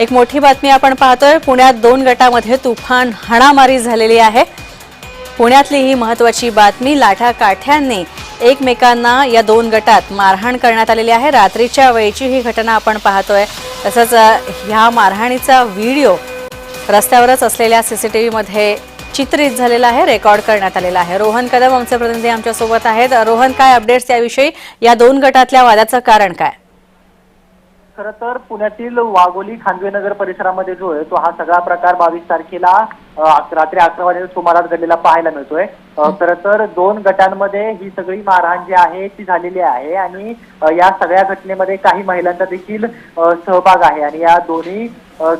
एक मोठी बातमी आपण पाहतोय. पुण्यात दोन गटामध्ये तुफान हाणामारी झालेली आहे. पुण्यातली ही महत्वाची बातमी लाठा काठ्यांनी एकमेकांना या दोन गटात मारहाण करण्यात आलेली आहे. रात्रीच्या वेळची ही घटना आपण पाहतोय. तसंच ह्या मारहाणीचा व्हिडिओ रस्त्यावरच असलेल्या सी सी टी व्हीमध्ये चित्रित झालेला आहे रेकॉर्ड करण्यात आलेला आहे. रोहन कदम आमचे प्रतिनिधी आमच्यासोबत आहेत. रोहन काय अपडेट्स याविषयी? या दोन गटातल्या वादाचं कारण काय? खर तर पुण्यातील वाघोली खांदवेनगर परिसरामध्ये जो आहे तो हा सगळा प्रकार बावीस तारखेला अक- रात्री अकरा वाजेच्या सुमारास घडलेला पाहायला मिळतोय. खर तर दोन गटांमध्ये ही सगळी मारहाण जी आहे ती झालेली आहे आणि या सगळ्या घटनेमध्ये काही महिलांचा देखील सहभाग आहे आणि या दोन्ही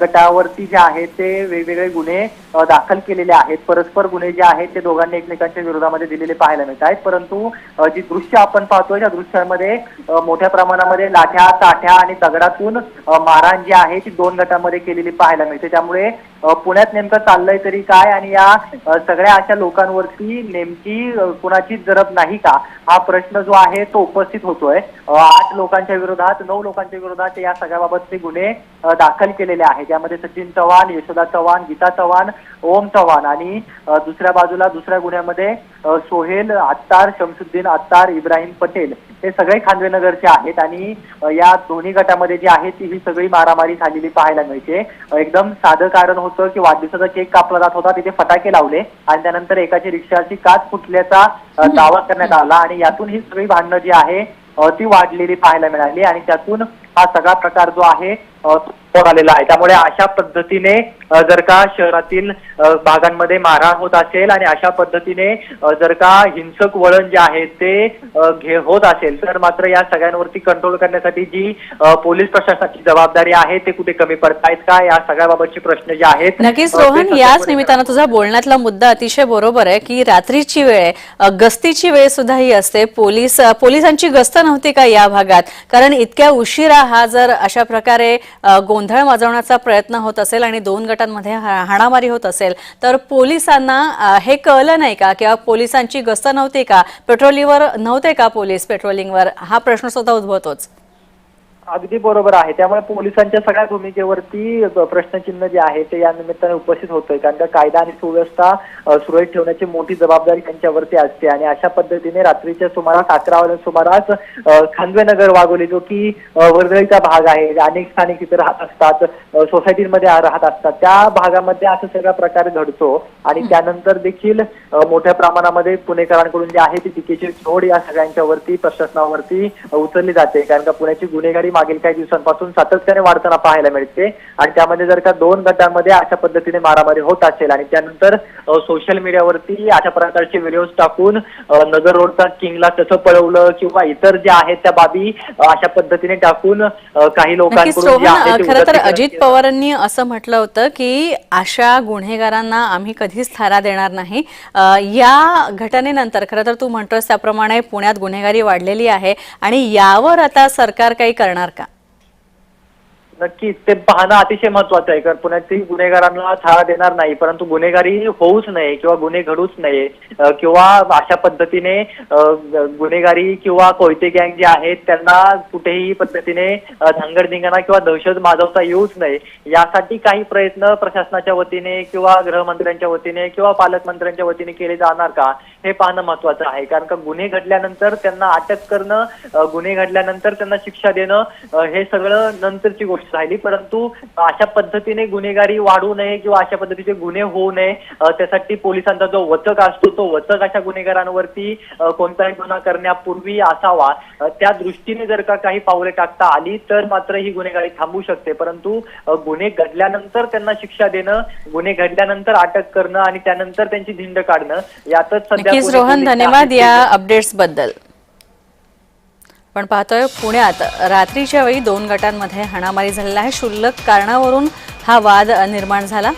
गटावरती जे आहे ते वेगवेगळे गुन्हे दाखल केलेले आहेत. परस्पर गुन्हे जे आहेत ते दोघांनी एकमेकांच्या विरोधामध्ये दिलेले पाहायला मिळत आहेत. परंतु जी दृश्य आपण पाहतोय त्या दृश्यांमध्ये मोठ्या प्रमाणामध्ये लाठ्या ताठ्या आणि दगडातून मारहाण जी आहे ती दोन गटांमध्ये केलेली पाहायला मिळते. त्यामुळे पुण्यात नेमकं चाललंय तरी काय आणि या सगळ्या अशा लोकांवरती नेमकी कुणाची जरब नाही का? हा प्रश्न जो आहे तो उपस्थित होतोय. आठ लोकांच्या विरोधात नऊ लोकांच्या विरोधात या सगळ्याबाबतचे गुन्हे दाखल केलेले आहेत. त्यामध्ये सचिन चव्हाण यशोदा चव्हाण गीता चव्हाण ओम चव्हाण आणि दुसऱ्या बाजूला दुसऱ्या गुन्ह्यामध्ये सोहेल आत्तार शमसुद्दीन अत्तार इब्राहिम पटेल हे सगळे खांदवेनगरचे आहेत आणि या दोन्ही गटामध्ये जी आहे ती ही सगळी मारामारी झालेली पाहायला मिळते. एकदम साधं कारण होतं की वाढदिवसाचा केक कापला जात होता तिथे फटाके लावले आणि त्यानंतर एकाची रिक्षाची काच फुटल्याचा दावा करण्यात आला आणि यातून ही सगळी भांडणं जी आहे ती वाढलेली पाहायला मिळाली आणि त्यातून हा सगळा प्रकार जो आहे समोर आलेला आहे. त्यामुळे अशा पद्धतीने जर का शहरातील भागांमध्ये मारहाण होत असेल आणि अशा पद्धतीने जर का हिंसक वळण जे आहे ते घे होत असेल तर मात्र या सगळ्यांवरती कंट्रोल करण्यासाठी जी पोलीस प्रशासनाची जबाबदारी आहे ते कुठे कमी पडतायत का? या सगळ्याबाबतचे प्रश्न जे आहेत नक्कीच रोहन याच निमित्तानं तुझा बोलण्यातला मुद्दा अतिशय बरोबर आहे की रात्रीची वेळ गस्तीची वेळ सुद्धा ही असते. पोलीस पोलिसांची गस्त नव्हती का या भागात? कारण इतक्या उशिरा हा जर अशा प्रकारे अ, गोंधळ वाजवण्याचा प्रयत्न होत असेल आणि दोन गटांमध्ये हाणामारी होत असेल तर पोलिसांना हे कळलं नाही का? किंवा पोलिसांची गस्त नव्हती का? पेट्रोलिंगवर नव्हते का पोलीस पेट्रोलिंगवर हा प्रश्न सुद्धा उद्भवतोच. अगदी बरोबर आहे. त्यामुळे पोलिसांच्या सगळ्या भूमिकेवरती प्रश्नचिन्ह जे आहे ते या निमित्ताने उपस्थित होतोय. कारण का कायदा आणि सुव्यवस्था सुरळीत ठेवण्याची मोठी जबाबदारी त्यांच्यावरती असते. आणि अशा पद्धतीने रात्रीच्या सुमारास अकरा वाजल्या सुमारास खांदवेनगर वाघोली जो की वर्दळीचा भाग आहे. अनेक स्थानिक तिथे राहत असतात सोसायटीमध्ये राहत असतात. त्या भागामध्ये असा सगळा प्रकार घडतो. आणि त्यानंतर देखील मोठ्या प्रमाणामध्ये पुणेकरांकडून जे आहे ती टीकेची झोड या सगळ्यांच्यावरती प्रशासनावरती उचलली जाते. कारण का पुण्याची गुन्हेगारी मागील काही दिवसांपासून सातत्याने वाढताना पाहायला मिळते आणि त्यामध्ये जर का दोन गटांमध्ये अशा पद्धतीने मारामारी होत असेल आणि त्यानंतर सोशल मीडियावरती अशा प्रकारचे व्हिडिओज टाकून नगर रोडचा किंगला कसं पळवलं किंवा इतर जे आहेत त्या बाबी अशा पद्धतीने टाकून काही लोकांकडून खरं तर अजित. पवारांनी असं म्हटलं होतं की अशा गुन्हेगारांना आम्ही कधीच थारा देणार नाही या घटनेनंतर खरं तर तू म्हणतोस त्याप्रमाणे पुण्यात गुन्हेगारी वाढलेली आहे आणि यावर आता सरकार काही करणार का नक्कीच. ते पाहणं अतिशय महत्वाचं आहे कारण पुण्यातील गुन्हेगारांना थाळा देणार नाही परंतु गुन्हेगारी होऊच नये किंवा गुन्हे घडूच नये किंवा अशा पद्धतीने गुन्हेगारी किंवा कोयते गँग जे आहेत त्यांना कुठेही पद्धतीने धांगडधिंगाणा किंवा दहशत माजवता येऊच नये. यासाठी काही प्रयत्न प्रशासनाच्या वतीने किंवा गृहमंत्र्यांच्या वतीने किंवा पालकमंत्र्यांच्या वतीने केले जाणार का हे पाहणं महत्वाचं आहे. कारण का गुन्हे घडल्यानंतर त्यांना अटक करणं गुन्हे घडल्यानंतर त्यांना शिक्षा देणं हे सगळं नंतरची गोष्ट राहिली परंतु अशा पद्धतीने गुन्हेगारी वाढू नये किंवा अशा पद्धतीचे गुन्हे होऊ नये त्यासाठी पोलिसांचा जो वचक असतो तो वचक अशा गुन्हेगारांवरती कोणताही गुन्हा करण्यापूर्वी असावा. त्या दृष्टीने जर का काही पावले टाकता आली तर मात्र ही गुन्हेगारी थांबू शकते. परंतु गुन्हे घडल्यानंतर त्यांना शिक्षा देणं गुन्हे घडल्यानंतर अटक करणं आणि त्यानंतर त्यांची धिंड काढणं यातच सध्या रोहन धन्यवाद या अपडेट्सबद्दल. पण पाहतोय पुण्यात रात्रीच्या वेळी दोन गटांमध्ये हाणामारी झालेला आहे. क्षुल्लक कारणावरून हा वाद निर्माण झाला.